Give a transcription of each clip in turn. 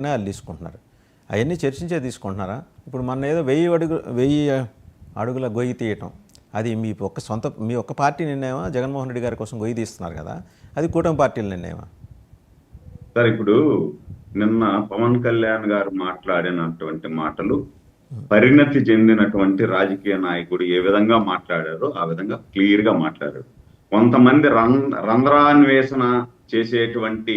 నిర్ణయాలు తీసుకుంటున్నారు. అవన్నీ చర్చించే తీసుకుంటున్నారా? ఇప్పుడు మన ఏదో వెయ్యి అడుగు వెయ్యి అడుగుల గొయ్యి తీయటం. అది మీ ఒక్క సొంత మీ ఒక్క పార్టీ నిర్ణయమా? జగన్మోహన్ రెడ్డి గారి కోసం గొయ్యి తీస్తున్నారు కదా. అది కూటమి పార్టీల నిర్ణయమా? సార్ ఇప్పుడు నిన్న పవన్ కళ్యాణ్ గారు మాట్లాడినటువంటి మాటలు పరిణతి చెందినటువంటి రాజకీయ నాయకుడు ఏ విధంగా మాట్లాడారో ఆ విధంగా క్లియర్గా మాట్లాడారు. కొంతమంది రంధ్రాన్వేషణ చేసేటువంటి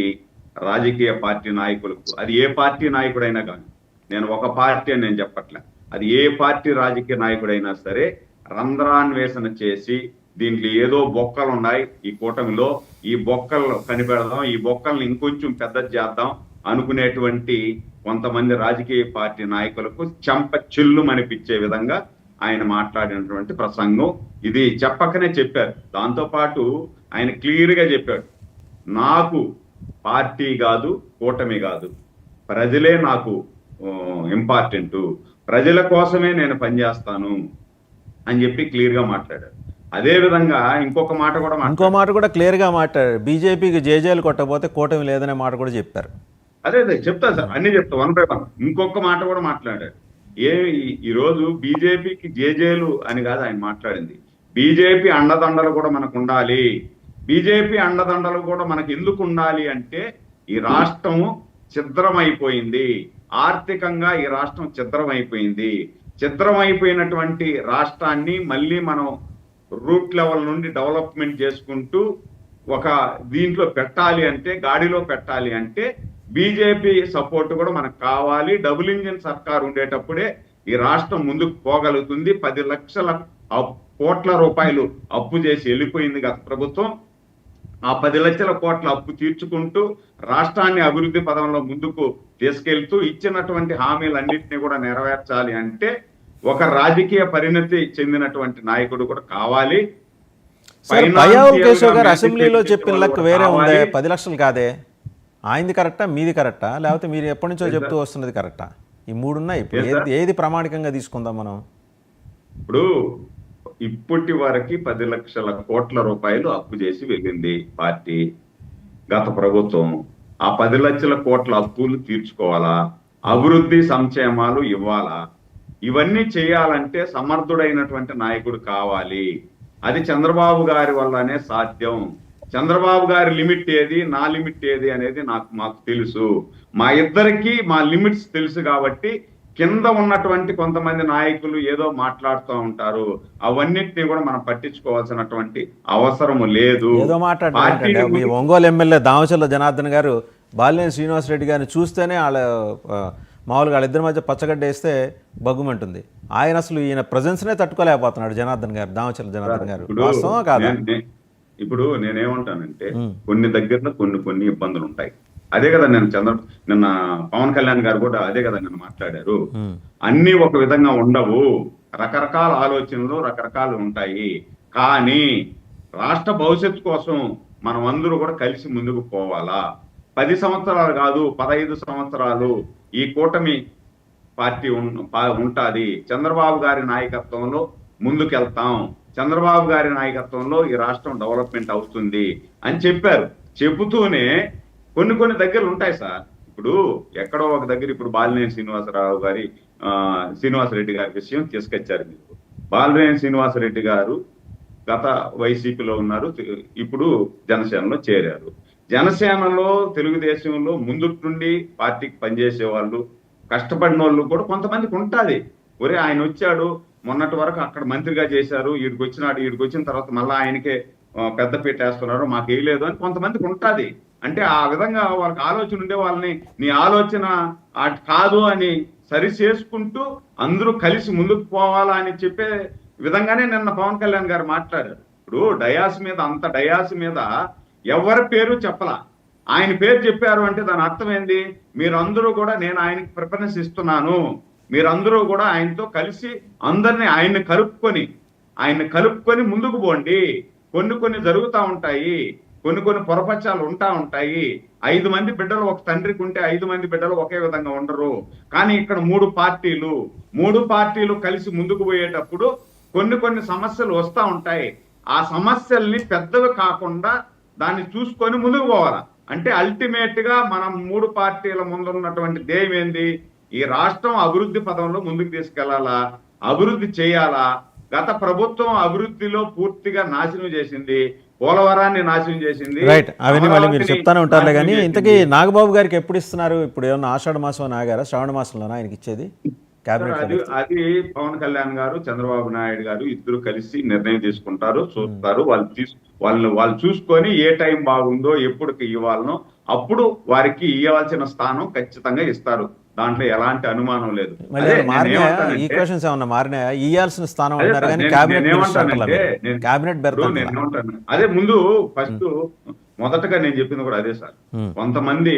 రాజకీయ పార్టీ నాయకులకు. అది ఏ పార్టీ నాయకుడైనా కానీ నేను ఒక పార్టీ అని నేను చెప్పట్లే. అది ఏ పార్టీ రాజకీయ నాయకుడైనా సరే రంధ్రాన్వేషణ చేసి దీంట్లో ఏదో బొక్కలు ఉన్నాయి ఈ కూటమిలో. ఈ బొక్కలు కనిపెడదాం ఈ బొక్కల్ని ఇంకొంచెం పెద్ద చేద్దాం అనుకునేటువంటి కొంతమంది రాజకీయ పార్టీ నాయకులకు చెంప చిల్లు అనిపించే విధంగా ఆయన మాట్లాడినటువంటి ప్రసంగం ఇది చెప్పకనే చెప్పారు. దాంతో పాటు ఆయన క్లియర్గా చెప్పాడు. నాకు పార్టీ కాదు కూటమి కాదు. ప్రజలే నాకు ఇంపార్టెంట్ ప్రజల కోసమే నేను పనిచేస్తాను అని చెప్పి క్లియర్గా మాట్లాడారు. అదే విధంగా ఇంకొక మాట కూడా మాట్లాడారు. ఇంకో మాట కూడా క్లియర్గా మాట్లాడారు. బీజేపీకి జేజేలు కొట్టకపోతే కూటమి లేదనే మాట కూడా చెప్పారు. అదే అదే చెప్తా సార్ అన్ని చెప్తా వన్ బై వన్ ఇంకొక మాట కూడా మాట్లాడాడు ఏ ఈ- ఈ రోజు బీజేపీకి జేజేలు అని కాదు ఆయన మాట్లాడింది. బీజేపీ అండదండలు కూడా మనకు ఉండాలి. బీజేపీ అండదండలు కూడా మనకు ఎందుకు ఉండాలి అంటే ఈ రాష్ట్రం ఛిద్రమైపోయింది. ఆర్థికంగా ఈ రాష్ట్రం ఛిద్రమైపోయింది. ఛిద్రమైపోయినటువంటి రాష్ట్రాన్ని మళ్ళీ మనం రూట్ లెవెల్ నుండి డెవలప్మెంట్ చేసుకుంటూ ఒక దీంట్లో పెట్టాలి అంటే గాడిలో పెట్టాలి అంటే బీజేపీ సపోర్ట్ కూడా మనకు కావాలి. డబుల్ ఇంజిన్ సర్కార్ ఉండేటప్పుడే ఈ రాష్ట్రం ముందుకు పోగలుగుతుంది. పది లక్షల కోట్ల రూపాయలు అప్పు చేసి వెళ్ళిపోయింది గత ప్రభుత్వం. ఆ పది లక్షల కోట్ల అప్పు తీర్చుకుంటూ రాష్ట్రాన్ని అభివృద్ధి పదంలో ముందుకు తీసుకెళ్తూ ఇచ్చినటువంటి హామీలన్నింటినీ కూడా నెరవేర్చాలి అంటే ఒక రాజకీయ పరిణతి చెందినటువంటి నాయకుడు కూడా కావాలి. కేశవ్ గారు అసెంబ్లీలో చెప్పిన లెక్క వేరే ఉందే. పది లక్షలు కాదే? ఆయనది కరెక్టా మీది కరెక్టా? లేకపోతే మీరు ఎప్పటి నుంచో చెప్తూ వస్తున్నది కరెక్టా? ఈ మూడు ఉన్నాయి ఇప్పుడు. Yes, sir. ఏది ఏది ప్రామాణికంగా తీసుకుందాం మనం? ఇప్పుడు ఇప్పటి వరకు పది లక్షల కోట్ల రూపాయలు అప్పు చేసి వెళ్ళింది పార్టీ. గత ప్రభుత్వం ఆ పది లక్షల కోట్ల అప్పులు తీర్చుకోవాలా? అభివృద్ధి సంక్షేమాలు ఇవ్వాలా? ఇవన్నీ చేయాలంటే సమర్థుడైనటువంటి నాయకుడు కావాలి. అది చంద్రబాబు గారి వల్లనే సాధ్యం. చంద్రబాబు గారి లిమిట్ ఏది? నా లిమిట్ ఏది అనేది నాకు మాకు తెలుసు. మా ఇద్దరికి మా లిమిట్స్ తెలుసు కాబట్టి కింద ఉన్నటువంటి కొంతమంది నాయకులు ఏదో మాట్లాడుతూ ఉంటారు. అవన్నిటిని కూడా మనం పట్టించుకోవాల్సినటువంటి అవసరము లేదు. ఏదో మాట్లాడారు మీ ఒంగోలు ఎమ్మెల్యే దామచల్ల జనార్దన్ గారు బాలినేని శ్రీనివాసరెడ్డి గారిని చూస్తేనే వాళ్ళ మామూలుగా వాళ్ళిద్దరి మధ్య పచ్చగడ్డ వేస్తే బగ్గుమంటుంది. ఆయన అసలు ఈయన ప్రజెన్స్నే తట్టుకోలేకపోతున్నాడు జనార్దన్ గారు దామచల్ల జనార్దన్ గారు. ఇప్పుడు వాస్తవా కాదా? నేను- నే- ఇప్పుడు నేనేమంటానంటే. కొన్ని దగ్గరలో కొన్ని కొన్ని ఇబ్బందులు ఉంటాయి అదే కదా నేను చంద్ర నిన్న పవన్ కళ్యాణ్ గారు కూడా అదే కదా నిన్న మాట్లాడారు. అన్ని ఒక విధంగా ఉండవు. రకరకాల ఆలోచనలు రకరకాలు ఉంటాయి. కానీ రాష్ట్ర భవిష్యత్తు కోసం మనం అందరూ కూడా కలిసి ముందుకు పోవాలా? పది సంవత్సరాలు కాదు పదహైదు సంవత్సరాలు ఈ కూటమి పార్టీ ఉంటాది. చంద్రబాబు గారి నాయకత్వంలో ముందుకెళ్తాం. చంద్రబాబు గారి నాయకత్వంలో ఈ రాష్ట్రం డెవలప్మెంట్ అవుతుంది అని చెప్పారు. చెబుతూనే కొన్ని కొన్ని దగ్గరలు ఉంటాయి సార్. ఇప్పుడు ఎక్కడో ఒక దగ్గర ఇప్పుడు బాలినేని శ్రీనివాసరావు గారి ఆ, శ్రీనివాసరెడ్డి గారి విషయం తీసుకొచ్చారు మీరు. బాలినేని శ్రీనివాసరెడ్డి గారు గత వైసీపీలో ఉన్నారు ఇప్పుడు జనసేనలో చేరారు. జనసేనలో తెలుగుదేశంలో ముందు నుండి పార్టీకి పనిచేసే వాళ్ళు కష్టపడిన వాళ్ళు కూడా కొంతమందికి ఉంటుంది. ఒరే ఆయన వచ్చాడు మొన్నటి వరకు అక్కడ మంత్రిగా చేశారు వీడికి వచ్చినాడు వీడికి వచ్చిన తర్వాత మళ్ళీ ఆయనకే ఆ, పెద్ద పీట వేస్తున్నారు మాకు వేయలేదు అని కొంతమందికి ఉంటుంది. అంటే ఆ విధంగా వాళ్ళకి ఆలోచన ఉండే వాళ్ళని నీ ఆలోచన కాదు అని సరి చేసుకుంటూ అందరూ కలిసి ముందుకు పోవాలా అని చెప్పే విధంగానే నిన్న పవన్ కళ్యాణ్ గారు మాట్లాడారు. ఇప్పుడు డయాస్ మీద అంత డయాస్ మీద ఎవరి పేరు చెప్పలా. ఆయన పేరు చెప్పారు అంటే దాని అర్థం ఏంది? మీరందరూ కూడా నేను ఆయనకి ప్రిఫరెన్స్ ఇస్తున్నాను. మీరందరూ కూడా ఆయనతో కలిసి అందరినీ ఆయన్ని కలుపుకొని ఆయన్ని కలుపుకొని ముందుకు పోండి. కొన్ని కొన్ని జరుగుతూ ఉంటాయి. కొన్ని కొన్ని పొరపక్షాలు ఉంటా ఉంటాయి. ఐదు మంది బిడ్డలు ఒక తండ్రికి ఉంటే ఐదు మంది బిడ్డలు ఒకే విధంగా ఉండరు. కానీ ఇక్కడ మూడు పార్టీలు. మూడు పార్టీలు కలిసి ముందుకు పోయేటప్పుడు కొన్ని కొన్ని సమస్యలు వస్తూ ఉంటాయి. ఆ సమస్యల్ని పెద్దవి కాకుండా దాన్ని చూసుకొని ముందుకు పోవాలి? అంటే అల్టిమేట్గా మనం మూడు పార్టీల ముందున్నటువంటి ధ్యేయం ఏంది? ఈ రాష్ట్రం అభివృద్ధి పదంలో ముందుకు తీసుకెళ్ళాలా? అభివృద్ధి చేయాలా? గత ప్రభుత్వం అభివృద్ధిలో పూర్తిగా నాశనం చేసింది. పోలవరాన్ని నాశనం చేసింది. రైట్ అవన్నీ మళ్ళీ మీరు చెప్తానే ఉంటారులే కానీ. ఇంతకీ నాగబాబు గారికి ఎప్పుడు ఇస్తున్నారు? ఇప్పుడు ఏమన్నా ఆషాఢ మాసం ఆగారా? శ్రావణ మాసంలోనా ఆయనకి ఇచ్చేది? అది అది పవన్ కళ్యాణ్ గారు చంద్రబాబు నాయుడు గారు ఇద్దరు కలిసి నిర్ణయం తీసుకుంటారు చూస్తారు. వాళ్ళు తీసు వాళ్ళు వాళ్ళు చూసుకొని ఏ టైం బాగుందో ఎప్పుడు ఇవ్వాలనో అప్పుడు వారికి ఇవ్వాల్సిన స్థానం ఖచ్చితంగా ఇస్తారు. దాంట్లో ఎలాంటి అనుమానం లేదు. ఈక్వేషన్స్ ఏమన్నా ఇయ్యాల్సిన స్థానం అదే. నేనేమంటాను ముందు ఫస్ట్ మొదటగా నేను చెప్పింది కూడా అదే సార్. కొంతమంది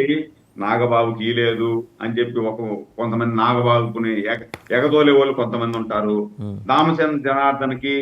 నాగబాబుకి లేదు అని చెప్పి ఒక కొంతమంది నాగబాబుని ఎగ ఎగదోలే వాళ్ళు కొంతమంది ఉంటారు. దామచంద్ర జనార్దన్కి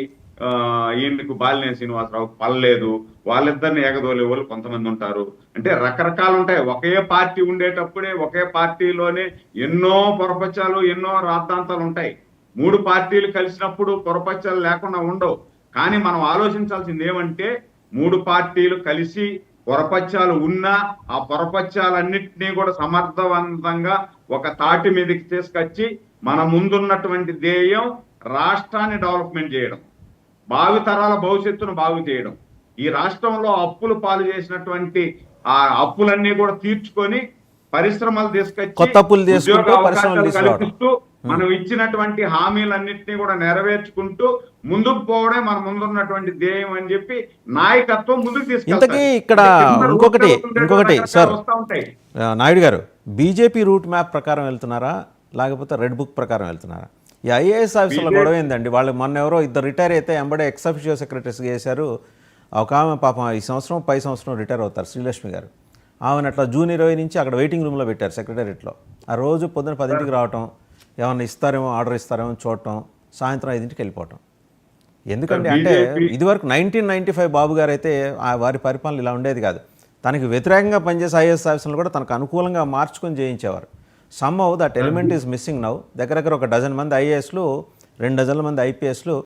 ఈయనకు బాలినే శ్రీనివాసరావు పర్లేదు వాళ్ళిద్దరిని ఎగదోలే వాళ్ళు కొంతమంది ఉంటారు. అంటే రకరకాలు ఉంటాయి. ఒకే పార్టీ ఉండేటప్పుడే ఒకే పార్టీలోనే ఎన్నో పొరపచ్చాలు ఎన్నో రాద్ధాంతాలు ఉంటాయి. మూడు పార్టీలు కలిసినప్పుడు పొరపచ్చాలు లేకుండా ఉండవు. కానీ మనం ఆలోచించాల్సింది ఏమంటే మూడు పార్టీలు కలిసి పొరపచ్చాలు ఉన్నా ఆ పొరపచ్చాలన్నింటినీ కూడా సమర్థవంతంగా ఒక తాటి మీదకి తీసుకొచ్చి మన ముందున్నటువంటి ధ్యేయం రాష్ట్రాన్ని డెవలప్మెంట్ చేయడం. భావితరాల భవిష్యత్తును బాగు చేయడం ఈ రాష్ట్రంలో అప్పులు పాలు చేసినటువంటి ఆ అప్పులన్నీ కూడా తీర్చుకొని పరిశ్రమలు తీసుకొచ్చి ఉద్యోగ అవకాశాలు. కల్పిస్తూ మనం ఇచ్చినటువంటి హామీలన్నింటినీ కూడా నెరవేర్చుకుంటూ ముందుకు పోవడే మన ముందున్నటువంటి ధ్యేయం అని చెప్పి నాయకత్వం ముందుకు తీసుకెళ్తారు. ఇంతకీ ఇక్కడ ఇంకొకటి- ఇంకొకటి, సార్. నాయుడు గారు బీజేపీ రూట్ మ్యాప్ ప్రకారం వెళ్తున్నారా లేకపోతే రెడ్ బుక్ ప్రకారం వెళ్తున్నారా ఈ ఐఏఎస్ ఆఫీసర్ల గొడవ ఏందండి? వాళ్ళు మొన్న ఎవరో ఇద్దరు రిటైర్ అయితే ఎంబడే ఎక్స్ అఫిషియల్ సెక్రటరీస్ చేశారు. ఒక ఆమె పాపం ఈ సంవత్సరం పై సంవత్సరం రిటైర్ అవుతారు శ్రీలక్ష్మి గారు. ఆమెను అట్లా జూన్ ఇరవై నుంచి అక్కడ వెయిటింగ్ రూమ్లో పెట్టారు సెక్రటరియట్లో ఆ రోజు పొద్దున పదింటికి రావటం ఏమన్నా ఇస్తారేమో ఆర్డర్ ఇస్తారేమో చూడటం సాయంత్రం ఐదింటికి వెళ్ళిపోవటం. ఎందుకంటే అంటే ఇదివరకు నైన్టీన్ నైన్టీ ఫైవ్ బాబు గారు అయితే ఆ వారి పరిపాలన ఇలా ఉండేది కాదు. తనకి వ్యతిరేకంగా పనిచేసే ఐఏఎస్ ఆఫీసర్లు కూడా తనకు అనుకూలంగా మార్చుకొని చేయించేవారు. Some that element is missing now దగ్గర దగ్గర ఒక డజన్ మంది ఐఏఎస్లు రెండు డజన్ల మంది ఐపీఎస్లు